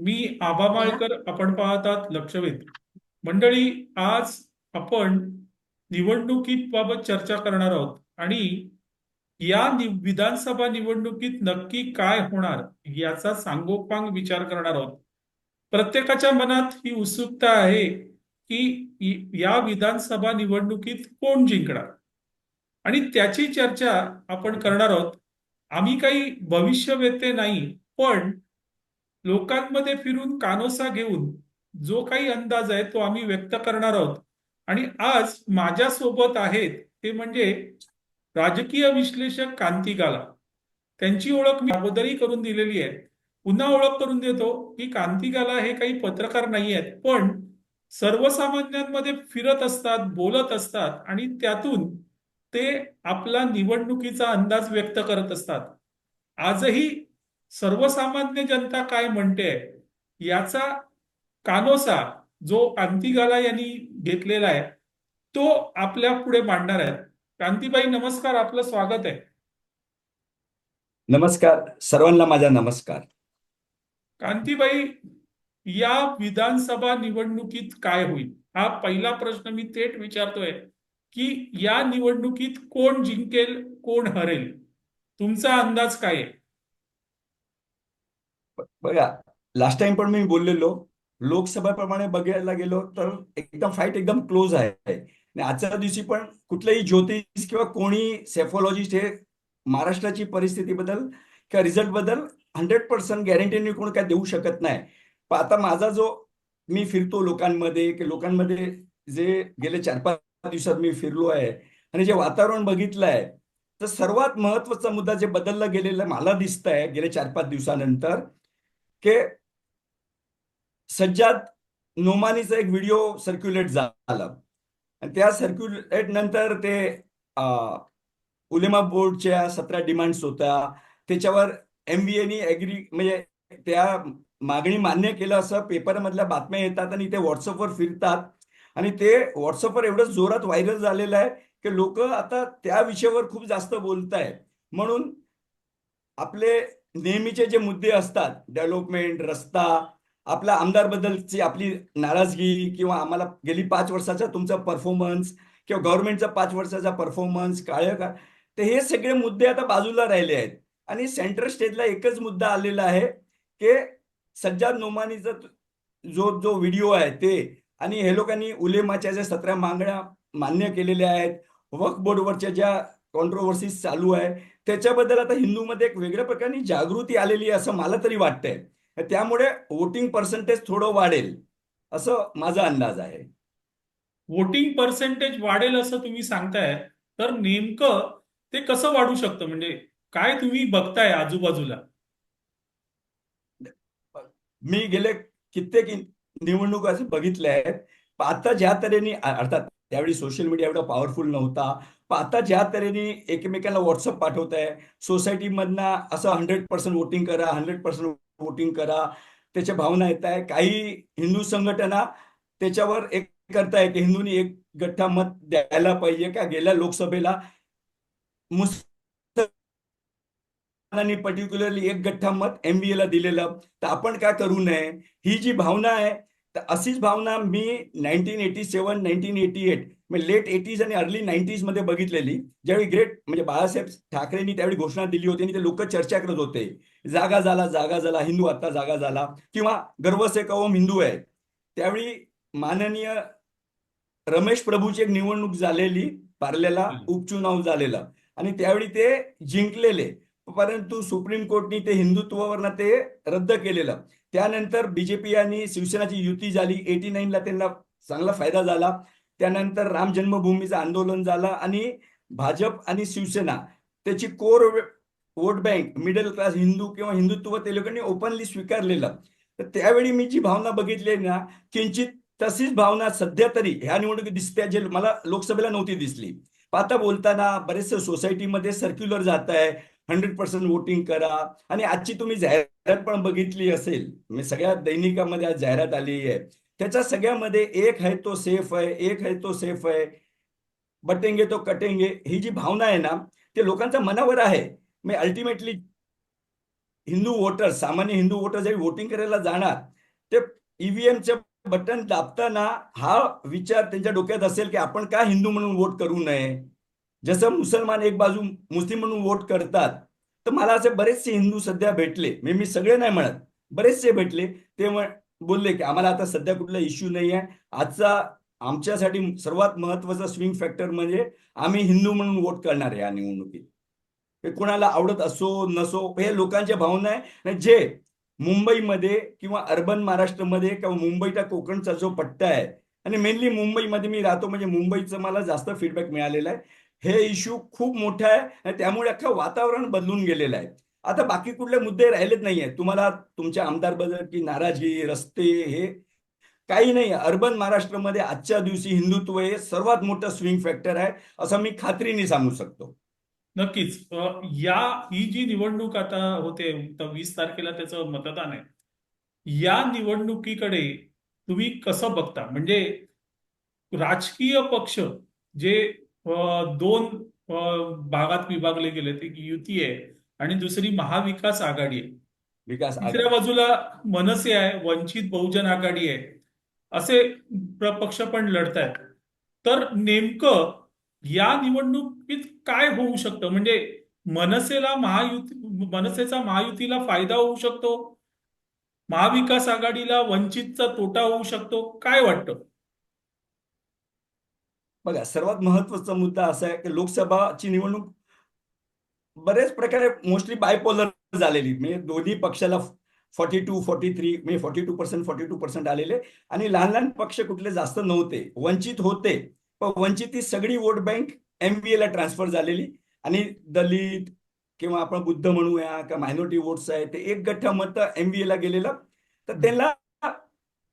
मी आबा माळकर आपण पाहतात लक्षवेध. मंडळी आज आपण निवडणुकीत बाबत चर्चा करणार आहोत आणि या विधानसभा निवडणुकीत नक्की काय होणार याचा सांगोपांग विचार करणार आहोत. प्रत्येकाच्या मनात ही उत्सुकता आहे की या विधानसभा निवडणुकीत कोण जिंकणार? आणि त्याची चर्चा आपण करणार आहोत. आम्ही काही भविष्यवेते नाही पण लोकांमध्ये फिरून कानोसा घेऊन जो काही अंदाज आहे तो आम्ही व्यक्त करणार आहोत. आणि आज माझ्यासोबत आहेत ते म्हणजे राजकीय विश्लेषक कांती गाला. त्यांची ओळख मी अगोदरही करून दिलेली आहे. पुन्हा ओळख करून देतो की कांती गाला हे काही पत्रकार नाही आहेत पण सर्वसामान्यांमध्ये फिरत असतात बोलत असतात आणि त्यातून ते आपला निवडणुकीचा अंदाज व्यक्त करत असतात. आजही सर्वसामान्य जनता काय म्हणते? याचा कानोसा जो कांतीगाला यांनी घेतलेला आहे तो आपल्या पुढे मांडणार आहे. कांतीबाई नमस्कार. आपलं स्वागत आहे. नमस्कार. सर्वांना माझा नमस्कार. कांतीबाई या विधानसभा निवडणुकीत काय होईल? हा पहिला प्रश्न मी थेट विचारतोय की या निवडणुकीत कोण जिंकेल कोण हरेल? तुमचा अंदाज काय आहे? बघा लास्ट टाइम पण मी बोललेलो लोकसभाप्रमाणे बघायला गेलो तर एकदम फाईट एकदम क्लोज आहे. आणि आजच्या दिवशी पण कुठलेही ज्योतिष किंवा कोणी सेफॉलॉजिस्ट हे महाराष्ट्राची परिस्थिती बद्दल किंवा रिझल्टबद्दल हंड्रेड पर्सेंट गॅरंटीने कोण काय देऊ शकत नाही. पण आता माझा जो मी फिरतो लोकांमध्ये की लोकांमध्ये जे गेले चार पाच दिवसात मी फिरलो आहे आणि जे वातावरण बघितलं आहे तर सर्वात महत्त्वाचा मुद्दा जे बदलला गेलेला मला दिसत आहे गेले चार पाच दिवसानंतर की सज्जाद नोमानीचा एक व्हिडिओ सर्क्युलेट झाला. आणि त्या सर्क्युलेट नंतर ते उलेमा बोर्डच्या सतरा डिमांड्स होत्या. त्याच्यावर एमबीएनी ऍग्री म्हणजे त्या मागणी मान्य केलं असं पेपरमधल्या बातम्या येतात आणि ते व्हॉट्सअपवर फिरतात. आणि ते व्हॉट्सअपवर एवढं जोरात व्हायरल झालेलं आहे की लोक आता त्या विषयावर खूप जास्त बोलत आहेत म्हणून आपले नेहमीचे जे मुद्दे असतात डेव्हलपमेंट रस्ता आपल्या आमदारबद्दलची आपली नाराजगी किंवा आम्हाला गेली पाच वर्षाचा तुमचा परफॉर्मन्स किंवा गव्हर्नमेंटचा पाच वर्षाचा परफॉर्मन्स काळ का तर हे सगळे मुद्दे आता बाजूला राहिले आहेत. आणि सेंट्रल स्टेजला एकच मुद्दा आलेला आहे की सज्जाद नोमानीचा जो जो व्हिडिओ आहे ते आणि हे लोकांनी उलेमाच्या ज्या सतरा मागण्या मान्य केलेल्या आहेत. वक्फ बोर्डवरच्या ज्या कॉन्ट्रोवर्सीज चालू आहे त्याच्याबद्दल आता हिंदूमध्ये एक वेगळ्या प्रकारची जागृती आलेली आहे असं मला तरी वाटतंय. त्यामुळे वोटिंग पर्सेंटेज थोडं वाढेल असं माझा अंदाज आहे. वोटिंग पर्सेंटेज वाढेल असं तुम्ही सांगताय तर नेमकं ते कसं वाढू शकतं? म्हणजे काय तुम्ही बघताय आजूबाजूला? मी गेले कित्येक निवडणुका असे बघितल्या आहेत. आता ज्या तऱ्हेने अर्थात त्यावेळी सोशल मीडिया एवढा पॉवरफुल नव्हता. आता ज्या तऱ्हेने एकमेकांना व्हॉट्सअप पाठवत आहे सोसायटीमधनं असं हंड्रेड पर्सेंट वोटिंग करा हंड्रेड पर्सेंट वोटिंग करा त्याच्या भावना येत आहे. काही हिंदू संघटना त्याच्यावर एक करताय की हिंदूंनी एक गठ्ठा मत द्यायला पाहिजे का? गेल्या लोकसभेला मुसलमानांनी पर्टिक्युलरली एक गठ्ठा मत एमबीए ला दिलेलं. तर आपण काय करू नये? ही जी भावना आहे तर अशीच भावना मी nineteen eighty seven nineteen eighty eight म्हणजे लेट एटीज आणि अर्ली नाईन्टीजमध्ये बघितलेली. ज्यावेळी ग्रेट म्हणजे बाळासाहेब ठाकरेंनी त्यावेळी घोषणा दिली होती आणि ते लोक चर्चा करत होते. जागा झाला जागा झाला हिंदू आता जागा झाला. किंवा गर्व से कवम हिंदू आहे. त्यावेळी माननीय रमेश प्रभूची एक निवडणूक झालेली पार्ल्याला हम्म. उपचुनाव झालेला. आणि त्यावेळी ते जिंकलेले. परंतु सुप्रीम कोर्टनी ते हिंदुत्वावरनं ते रद्द केलेलं. त्यानंतर बीजेपी आणि शिवसेनाची युती झाली एटी नाईनला त्यांना चांगला फायदा झाला. त्यानंतर राम जन्मभूमीचं आंदोलन झालं आणि भाजप आणि शिवसेना त्याची core vote bank middle class Hindu किंवा हिंदुत्व ते लोकांनी ओपनली स्वीकारलेलं. तर त्यावेळी मी जी भावना बघितली ना किंचित तशीच भावना सध्या तरी ह्या निवडणुकीत दिसते जे मला लोकसभेला नव्हती दिसली. आता बोलताना बरेचसे सोसायटीमध्ये सर्क्युलर जात आहे हंड्रेड पर्सेंट वोटिंग करा. आणि आजची तुम्ही जाहिरात पण बघितली असेल म्हणजे सगळ्या दैनिकामध्ये आज जाहिरात आली आहे. त्याच्या सगळ्यामध्ये एक आहे तो सेफ आहे एक आहे तो सेफ आहे. बटेंगे तो कटेंगे ही जी भावना आहे ना ते लोकांच्या मनावर आहे. मी अल्टिमेटली हिंदू वोटर सामान्य हिंदू वोटर जे वोटिंग करायला जाणार ते ईव्हीएमचे बटन दाबताना हा विचार त्यांच्या डोक्यात असेल की आपण का हिंदू म्हणून वोट करू नये? जसं मुसलमान एक बाजू मुस्लिम म्हणून वोट करतात तर मला असे बरेचसे हिंदू सध्या भेटले. मी मी सगळे नाही म्हणत बरेचसे भेटले. ते बोलले की आम्हाला आता सध्या कुठला इश्यू नाही आहे. आजचा आमच्यासाठी सर्वात महत्त्वाचा स्विंग फॅक्टर म्हणजे आम्ही हिंदू म्हणून वोट करणार आहे या निवडणुकीत. हे कोणाला आवडत असो नसो हे लोकांच्या भावना आहे. जे मुंबईमध्ये किंवा अर्बन महाराष्ट्रमध्ये किंवा मुंबईचा कोकणचा जो पट्टा आहे आणि मेनली मुंबईमध्ये मी राहतो म्हणजे मुंबईचं मला जास्त फीडबॅक मिळालेला आहे. हे इश्यू खूप मोठा आहे आणि त्यामुळे अख्खं वातावरण बदलून गेलेलं आहे. आता बाकी कुठले मुद्दे राहिलेच नाहीये तुम्हाला तुमच्या आमदारबद्दल की नाराजी रस्ते हे काही नाही. अर्बन महाराष्ट्रामध्ये आजच्या दिवशी हिंदुत्व हे सर्वात मोठं स्विंग फॅक्टर आहे असं मी खात्रीने सांगू शकतो. नक्कीच. या ही जी निवडणूक आता होते तर वीस तारखेला त्याचं मतदान आहे. या निवडणुकीकडे तुम्ही कसं बघता? म्हणजे राजकीय पक्ष जे दोन भागात विभागले गेले. ते युती आहे आणि दुसरी महाविकास आघाडी आहे. विकास. तिसऱ्या बाजूला मनसे आहे वंचित बहुजन आघाडी आहे. असे पक्ष पण लढत आहेत तर नेमकं या निवडणुकीत काय होऊ शकतं? म्हणजे मनसेला महायुती मनसेचा महायुतीला फायदा होऊ शकतो? महाविकास आघाडीला वंचितचा तोटा होऊ शकतो? काय वाटतं? बघा सर्वात महत्त्वाचा मुद्दा असा आहे की लोकसभाची निवडणूक बरेच प्रकारे मोस्टली बायपोलर झालेली. म्हणजे दोन्ही पक्षाला फॉर्टी टू फॉर्टी थ्री म्हणजे forty two percent forty two percent आलेले. आणि लहान लहान पक्ष कुठले जास्त नव्हते. वंचित होते. पण वंचित ही सगळी वोट बँक एमबीए ला ट्रान्सफर झालेली. आणि दलित किंवा आपण बुद्ध म्हणूया का मायनॉरिटी वोट्स आहे ते एक गठ्ठा मत एमबीए ला गेलेलं. तर त्यांना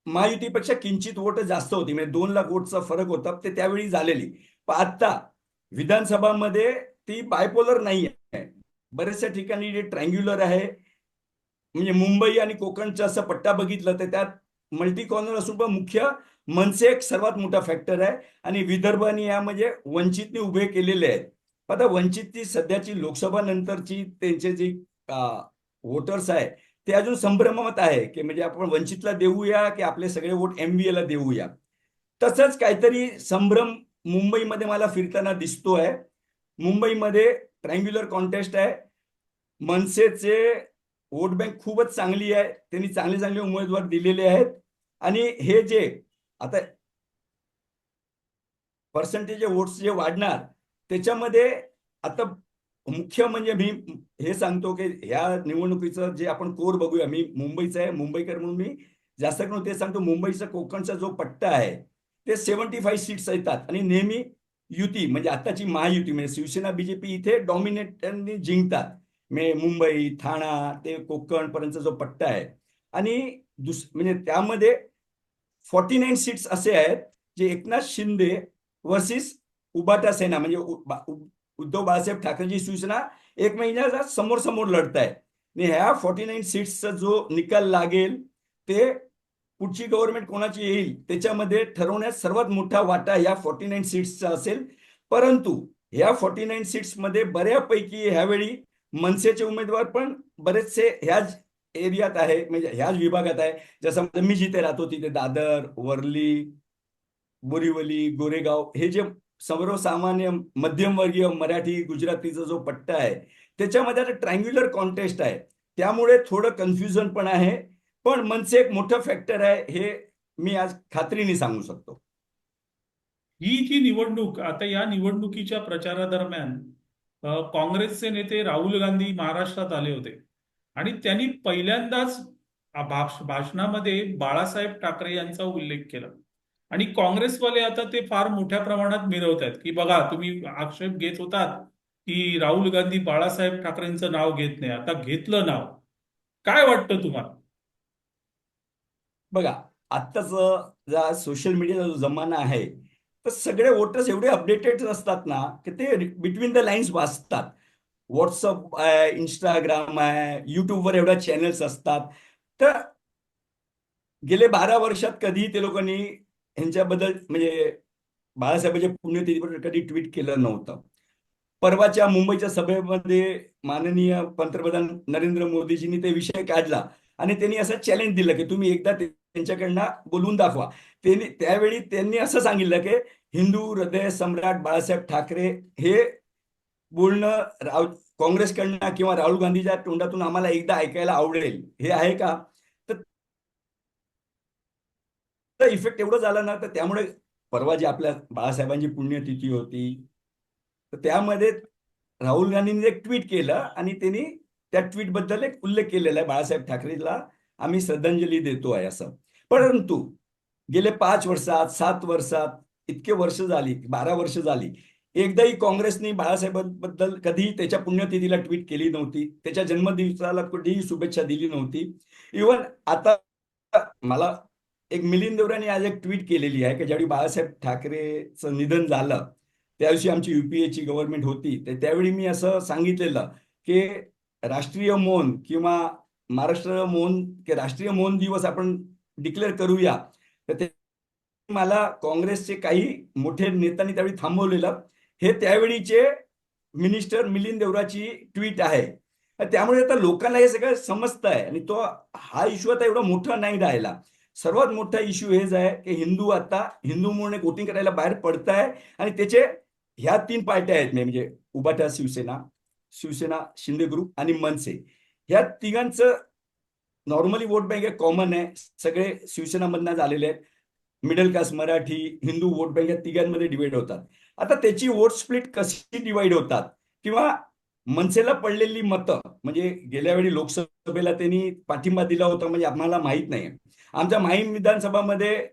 महायुतीपेक्षा किंचित वोट जास्त होती. म्हणजे दोन लाख वोटचा फरक होता ते त्यावेळी झालेली. पण आता विधानसभामध्ये ती बायपोलर नाही आहे बऱ्याचशा ठिकाणी जे ट्रँग्युलर आहे म्हणजे मुंबई आणि कोकणचा असं पट्टा बघितलं तर त्यात मल्टी कॉर्नर असून पण मुख्य मनसे एक सर्वात मोठा फॅक्टर आहे. आणि विदर्भाने या म्हणजे वंचितने उभे केलेले आहेत. आता वंचितची सध्याची लोकसभा नंतरची त्यांचे जी वोटर्स आहे ते अजून संभ्रमात आहे की म्हणजे आपण वंचितला देऊया की आपले सगळे वोट एमबीए ला देऊया. तसंच काहीतरी संभ्रम मुंबईमध्ये मला फिरताना दिसतोय. मुंबईमध्ये ट्रँग्युलर कॉन्टेस्ट आहे. मनसेचे वोट बँक खूपच चांगली आहे. त्यांनी चांगले चांगले उमेदवार दिलेले आहेत. आणि हे जे आता पर्सेंटेज वोट्स जे वाढणार त्याच्यामध्ये आता मुख्य म्हणजे मी हे सांगतो की ह्या निवडणुकीचं जे आपण कोर बघूया मी मुंबईचा आहे मुंबईकर म्हणून मी जास्त करून ते सांगतो मुंबईचा कोकणचा जो पट्टा आहे ते सेव्हन्टी फाईव्ह सीट्स येतात. आणि नेहमी युती म्हणजे आताची महायुती म्हणजे शिवसेना बीजेपी इथे डॉमिनेटनी जिंकतात. म्हणजे मुंबई ठाणा ते कोकणपर्यंतचा जो पट्टा आहे. आणि दुस म्हणजे त्यामध्ये फॉर्टी नाईन सीट्स असे आहेत जे एकनाथ शिंदे वर्सेस उबाटा सेना म्हणजे उद्धव बाळासाहेब ठाकरेंची शिवसेना एक महिन्याचा समोर समोर लढत आहे आणि ह्या फॉर्टी नाईन सीट्सचा जो निकाल लागेल ते पुढची गव्हर्नमेंट कोणाची येईल त्याच्यामध्ये ठरवण्यात सर्वात मोठा वाटा या फॉर्टी नाईन सीट्सचा असेल. परंतु ह्या फॉर्टी नाईन सीट्समध्ये बऱ्यापैकी ह्यावेळी मनसेचे उमेदवार पण बरेचसे ह्याच एरियात आहे म्हणजे ह्याच विभागात आहे. जसं म्हणजे मी जिथे राहतो तिथे दादर वर्ली बोरिवली गोरेगाव हे जे सर्वसामान्य मध्यमवर्गीय मराठी गुजरातीचा जो पट्टा आहे त्याच्यामध्ये आता ट्रँग्युलर कॉन्टेस्ट आहे. त्यामुळे थोडं कन्फ्युजन पण आहे. पण मनसे एक मोठं फॅक्टर आहे हे मी आज खात्रीने सांगू शकतो. ही जी निवडणूक आता या निवडणुकीच्या प्रचारादरम्यान काँग्रेसचे नेते राहुल गांधी महाराष्ट्रात आले होते. आणि त्यांनी पहिल्यांदाच भाषणामध्ये बाळासाहेब ठाकरे यांचा उल्लेख केला. आणि काँग्रेसवाले आता ते फार मोठ्या प्रमाणात मिरवत आहेत की बघा तुम्ही आक्षेप घेत होतात की राहुल गांधी बाळासाहेब ठाकरेंचं नाव घेत नाही. आता घेतलं नाव. काय वाटतं तुम्हाला? बघा आत्ताच जा सोशल मीडियाचा जो जमाना आहे तर सगळे वोटर्स एवढे अपडेटेड असतात ना की ते बिटवीन द लाईन्स वाचतात. व्हॉट्सअप आहे इंस्टाग्राम आहे युट्यूबवर एवढ्या चॅनल्स असतात. तर गेले बारा वर्षात कधी ते लोकांनी ह्यांच्याबद्दल म्हणजे बाळासाहेबांच्या पुण्यतिथीबद्दल कधी ट्विट केलं नव्हतं. परवाच्या मुंबईच्या सभेमध्ये माननीय पंतप्रधान नरेंद्र मोदीजींनी ते विषय काढला आणि त्यांनी असं चॅलेंज दिलं की तुम्ही एकदा त्यांच्याकडनं बोलून दाखवा. त्यांनी त्यावेळी त्यांनी असं सांगितलं की हिंदू हृदय सम्राट बाळासाहेब ठाकरे हे बोलणं राव काँग्रेसकडनं किंवा राहुल गांधीच्या तोंडातून आम्हाला एकदा ऐकायला आवडेल. हे आहे का तर इफेक्ट एवढं झालं ना तर त्यामुळे परवा जी आपल्या बाळासाहेबांची पुण्यतिथी होती तर त्यामध्ये राहुल गांधींनी एक ट्विट केलं आणि त्यांनी त्या ट्विटबद्दल एक उल्लेख केलेला आहे बाळासाहेब ठाकरेला आम्ही श्रद्धांजली देतो आहे असं. परंतु गेले पाच वर्षात सात वर्षात इतके वर्ष झाली बारा वर्ष झाली एकदाही काँग्रेसने बाळासाहेबांबद्दल कधीही त्याच्या पुण्यतिथीला ट्विट केली नव्हती त्याच्या जन्मदिवसाला कधीही शुभेच्छा दिली नव्हती. इवन आता मला एक मिलिंद देवराने आज एक ट्विट केलेली आहे की ज्यावेळी बाळासाहेब ठाकरेचं निधन झालं त्या दिवशी आमची युपीएची गव्हर्नमेंट होती तर त्यावेळी मी असं सांगितलेलं की राष्ट्रीय मौन किंवा महाराष्ट्र मौन की राष्ट्रीय मौन दिवस आपण डिक्लेअर करूया. तर ते मला काँग्रेसचे काही मोठे नेत्यांनी त्यावेळी थांबवलेलं. हे त्यावेळीचे मिनिस्टर मिलिंद देवराची ट्विट आहे. त्यामुळे आता लोकांना हे सगळं समजत आहे आणि तो हा इश्यू आता एवढा मोठा नाही राहिला. सर्वात मोठा इश्यू हेच आहे की हिंदू आता हिंदू म्हणून वोटिंग करायला बाहेर पडत आहे आणि त्याचे ह्या तीन पार्ट्या आहेत म्हणजे उबाटा शिवसेना शिवसेना शिंदे ग्रुप आणि मनसे. ह्या तिघांचं नॉर्मली वोट बँक कॉमन आहे. सगळे शिवसेना मधनं झालेले आहेत. Middle class Marathi Hindu vote bank या तिघांमध्ये डिवाइड होतात. आता त्याची वोट स्प्लिट कशी डिवाइड होतात? किंवा मनसेला पडलेली मतं म्हणजे गेल्या वेळी लोकसभेला त्यांनी पाठिंबा दिला होता म्हणजे आम्हाला माहीत नाही आमच्या माहीम विधानसभामध्ये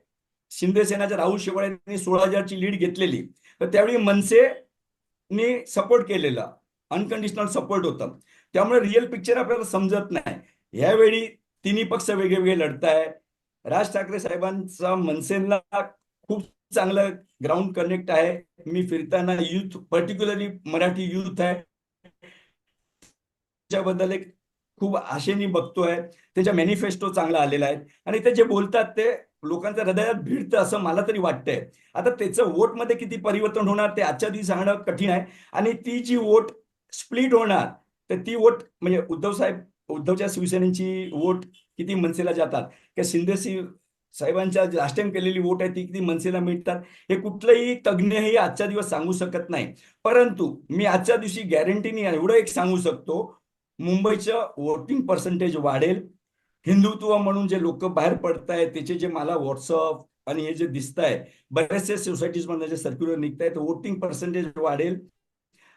शिंदे सेनाच्या राहुल शेवाळे यांनी सोळा हजारची लीड घेतलेली. तर त्यावेळी मनसेने सपोर्ट केलेला. अनकंडिशनल सपोर्ट होता. त्यामुळे रिअल पिक्चर आपल्याला समजत नाही. यावेळी तिन्ही पक्ष वेगवेगळे लढत आहे राज ठाकरे साहेबांचा मनसेला खूप चांगलं ग्राउंड कनेक्ट आहे. मी फिरताना युथ पर्टिक्युलरली मराठी युथ आहे. त्याच्याबद्दल एक खूप आशेने बघतोय. त्याच्या मॅनिफेस्टो चांगला आलेला आहे. आणि ते जे बोलतात ते लोकांच्या हृदयात भिडतं असं मला तरी वाटतंय. आता त्याचं वोटमध्ये किती परिवर्तन होणार ते आजच्या दिवशी सांगणं कठीण आहे. आणि ती जी वोट स्प्लिट होणार तर ती वोट म्हणजे उद्धव साहेब उद्धवच्या शिवसेनेची वोट किती मनसेला जातात? किंवा शिंदे शिव साहेबांच्या लास्ट टाइम केलेली वोट आहे ती किती मनसेला मिळतात? हे कुठलंही तज्ज्ञही आजच्या दिवस सांगू शकत नाही. परंतु मी आजच्या दिवशी गॅरंटीने एवढं एक सांगू शकतो मुंबईचं वोटिंग पर्सेंटेज वाढेल. हिंदुत्व म्हणून जे लोक बाहेर पडत आहेत त्याचे जे मला व्हॉट्सअप आणि हे जे दिसत आहे बरेचसे सोसायटीज मधनं जे सर्क्युलर निघत आहेत वोटिंग पर्सेंटेज वाढेल.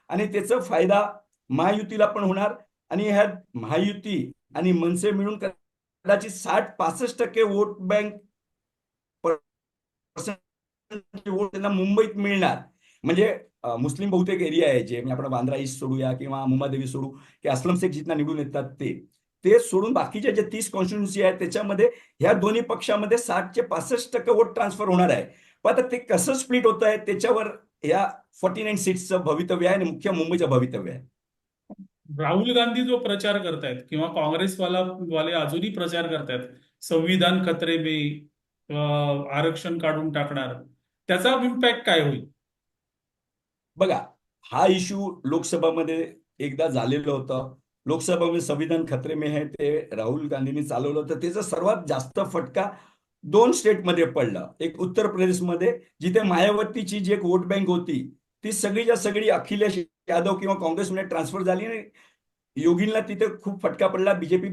आणि त्याचा फायदा महायुतीला पण होणार. आणि ह्या महायुती आणि मनसे मिळून कदाचित साठ पासष्ट टक्के वोट बँक वोट त्यांना मुंबईत मिळणार. म्हणजे मुस्लिम बहुतेक एरिया आहे जे म्हणजे आपण बांद्रा ईस्ट सोडूया किंवा मुंबादेवी सोडू किंवा असलम शेख जितना निवडून येतात ते. ते सोडून बाकीच्या जे तीस कॉन्स्टिट्युन्सी आहेत त्याच्यामध्ये ह्या दोन्ही पक्षामध्ये साठचे पासष्ट टक्के वोट ट्रान्सफर होणार आहे. पण आता ते कसं स्प्लिट होत आहे त्याच्यावर या फोर्टी नाईन सीट्सचं भवितव्य आहे आणि मुख्य मुंबईचं भवितव्य आहे. राहुल गांधी जो प्रचार करतायत किंवा काँग्रेसवाला वाले अजूनही प्रचार करतायत संविधान खतरे में आरक्षण काढून टाकणार त्याचा इम्पॅक्ट काय होईल? बघा हा इश्यू लोकसभामध्ये एकदा झालेलं होतं. लोकसभामध्ये संविधान खतरे में है ते राहुल गांधींनी चालवलं होतं. त्याचा सर्वात जास्त फटका दोन स्टेटमध्ये पडला. एक उत्तर प्रदेशमध्ये जिथे मायावतीची जी एक वोट बँक होती ती सगळीच्या सगळी अखिलेश यादव किंवा काँग्रेसमध्ये ट्रान्सफर झाली आणि योगींना तिथे खूप फटका पडला. बीजेपी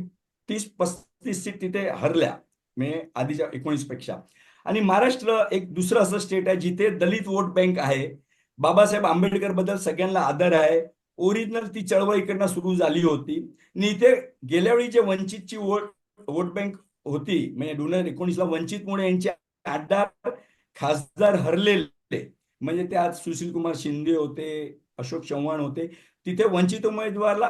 तीस पस्तीस सीट तिथे हरल्या मे आधीच्या एकोणीसपेक्षा आणि महाराष्ट्र एक दुसरं असं स्टेट आहे जिथे दलित वोट बँक आहे. बाबासाहेब आंबेडकरबद्दल सगळ्यांना आदर आहे. ओरिजिनल ती चळवळ इकडनं सुरू झाली होती. आणि इथे गेल्या वेळी जे वंचितची वोट वोट बँक होती म्हणजे दोन हजार एकोणीसला वंचितमुळे यांचे आठ खासदार हरलेले म्हणजे ते आज सुशील कुमार शिंदे होते अशोक चव्हाण होते तिथे वंचित उमेदवारला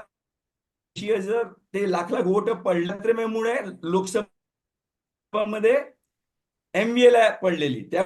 जर ते लाख लाख वोट पडल्यामुळे लोकसभामध्ये एमबीए पडलेली. त्या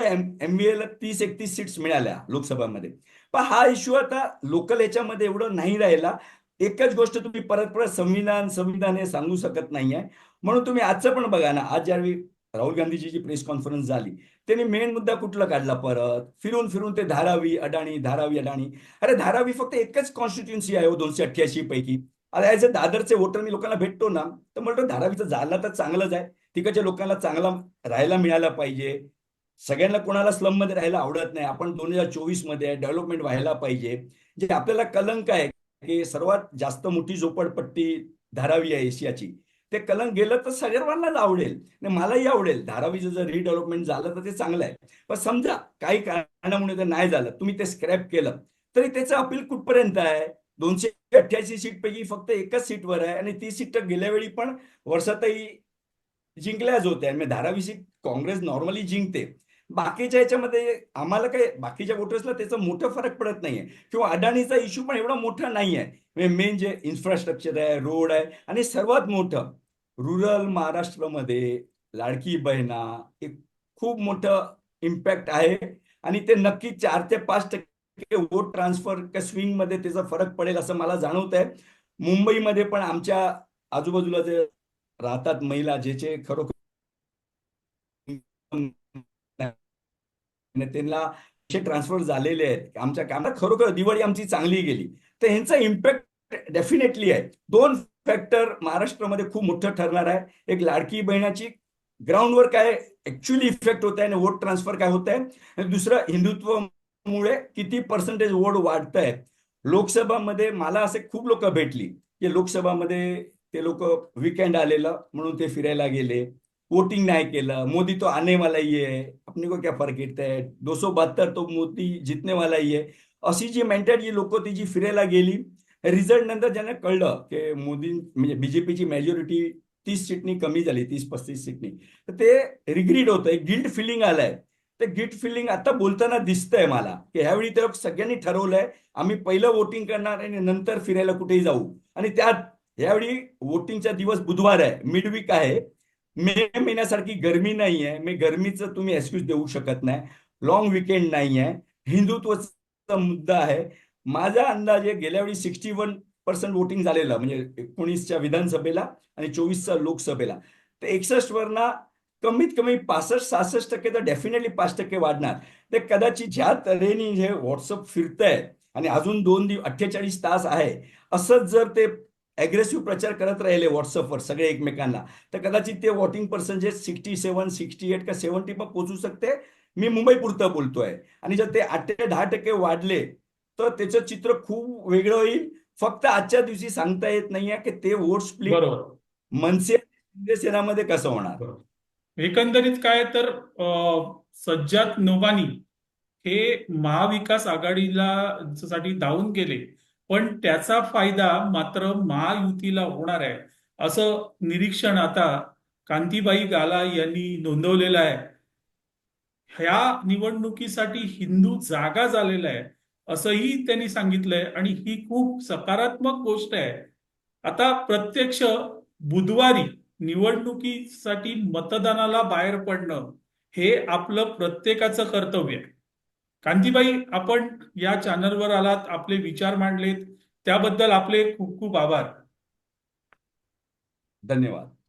एमबीएला तीस एकतीस सीट्स मिळाल्या लोकसभामध्ये. पण हा इश्यू आता लोकल याच्यामध्ये एवढं नाही राहिला. एकच गोष्ट तुम्ही परत परत संविधान संविधान हे सांगू शकत नाहीये. म्हणून तुम्ही आजचं पण बघा ना आज ज्यावेळी राहुल गांधीची जी प्रेस कॉन्फरन्स झाली त्यांनी मेन मुद्दा कुठला काढला परत? फिरून फिरून ते धारावी अडाणी धारावी अडाणी. अरे धारावी फक्त एकच कॉन्स्टिट्युन्सी आहे हो दोनशे अठ्ठ्याऐंशी पैकी. आता ॲज अ दादरचे वोटर मी लोकांना भेटतो ना तर म्हणतो धारावीचं झालं तर चांगलंच आहे. तिकडच्या लोकांना चांगला राहायला मिळाला पाहिजे. सगळ्यांना कोणाला स्लममध्ये राहायला आवडत नाही. आपण दोन हजार चोवीसमध्ये डेव्हलपमेंट व्हायला पाहिजे. जे आपल्याला कलंक आहे की सर्वात जास्त मोठी झोपडपट्टी धारावी आहे एशियाची. ते कलंक गेलं तर सर्वांनाच आवडेल. आणि मलाही आवडेल. धारावीचं जर रिडेव्हलपमेंट झालं तर ते चांगलं आहे. पण समजा काही कारणामुळे ते नाही झालं तुम्ही ते स्क्रॅप केलं तरी त्याचं अपील कुठपर्यंत आहे? दोनशे अठ्ठ्याऐंशी सीट पैकी फक्त एकच सीटवर आहे आणि ती सीट गेल्या वेळी पण वर्षातही जिंकल्याच होत्या. म्हणजे धाराविषयी काँग्रेस नॉर्मली जिंकते. बाकीच्या याच्यामध्ये आम्हाला काय बाकीच्या वोटर्सला त्याचा मोठा फरक पडत नाहीये. किंवा अडाणीचा इश्यू पण एवढा मोठा नाही आहे मेन जे इन्फ्रास्ट्रक्चर आहे रोड आहे आणि सर्वात मोठं रुरल महाराष्ट्रामध्ये लाडकी बहिणा एक खूप मोठं इम्पॅक्ट आहे. आणि ते नक्की चार ते पाच टक्के वोट ट्रान्सफर स्विंगमध्ये त्याचा फरक पडेल असं मला जाणवत आहे मुंबईमध्ये पण आमच्या आजूबाजूला जे राहतात महिला ज्याचे खरोखर त्यांना ट्रान्सफर झालेले आहेत आमच्या कामात खरोखर दिवाळी आमची चांगली गेली. तर ह्यांचा इम्पॅक्ट डेफिनेटली आहे. दोन फॅक्टर महाराष्ट्रामध्ये खूप मोठं ठरणार आहे. एक लाडकी बहिणाची ग्राउंडवर काय ऍक्च्युअली इफेक्ट होत आहे आणि वोट ट्रान्सफर काय होत आहे? आणि दुसरं हिंदुत्वमुळे किती पर्सेंटेज वोट वाढत आहे लोकसभामध्ये मला असे खूप लोक भेटली की लोकसभामध्ये ते लोक विकेंड आलेलं म्हणून ते फिरायला गेले. वोटिंग नाही केलं. मोदी तो आने वाला ही है अपने को क्या फर्क येत आहे दो सौ बहात्तर तो मोदी जितने वाला ही आहे. अशी जी मेंटॅलिटी लोक ती जी फिरायला गेली रिझल्ट नंतर ज्यांना कळलं की मोदी म्हणजे बीजेपीची मेजॉरिटी तीस सीटनी कमी झाली तीस पस्तीस सीटनी. तर ते रिग्रीड होतंय. गिल्ट फिलिंग आलंय. ते गिल्ट फिलिंग आता बोलताना दिसतंय मला की ह्यावेळी ते सगळ्यांनी ठरवलंय आम्ही पहिलं वोटिंग करणार आणि नंतर फिरायला कुठेही जाऊ. आणि त्यात यावेळी वोटिंगचा दिवस बुधवार आहे. मिडवीक आहे. मे महिन्यासारखी गरमी नाही आहे मी गरमीचं तुम्ही एक्सक्यूज देऊ शकत नाही. लॉंग विकेंड नाही आहे हिंदुत्वाचा मुद्दा आहे. माझा अंदाजे गेल्या वेळी सिक्स्टी वन पर्सेंट वोटिंग झालेलं म्हणजे एकोणीसच्या विधानसभेला आणि चोवीसच्या लोकसभेला. तर एकसष्ट वरना कमीत कमी पासष्ट सहासष्ट टक्के तर डेफिनेटली पाच टक्के वाढणार. ते कदाचित ज्या तऱ्हेने हे व्हॉट्सअप फिरतंय आणि अजून दोन दिवस अठ्ठेचाळीस तास आहे. असंच जर ते अग्रेसिव्ह प्रचार करत राहिले व्हॉट्सअपवर सगळे एकमेकांना. तर कदाचित ते voting percentage sixty seven sixty eight का सेव्हन्टी पण पोहोचू शकते. मी मुंबई पुरतं बोलतोय. आणि जर ते आठ ते दहा टक्के वाढले तर त्याचं चित्र खूप वेगळं होईल. फक्त आजच्या दिवशी सांगता येत नाहीये की ते वोट स्प्लिट मनसे शिवसेनेमध्ये कसं होणार? एकंदरीत काय तर अ, सज्जाद नोवानी हे महाविकास आघाडीला साठी धावून गेले. पण त्याचा फायदा मात्र महायुतीला होणार आहे. असं निरीक्षण आता कांतीबाई गाला यांनी नोंदवलेलं आहे. ह्या निवडणुकीसाठी हिंदू जागा झालेला आहे असंही त्यांनी सांगितलंय आणि ही खूप सकारात्मक गोष्ट आहे. आता प्रत्यक्ष बुधवारी निवडणुकीसाठी मतदानाला बाहेर पडणं हे आपलं प्रत्येकाचं कर्तव्य आहे. कांतीबाई आपण या चॅनलवर आलात आपले विचार मांडलेत. त्याबद्दल आपले खूप खूप आभार. धन्यवाद.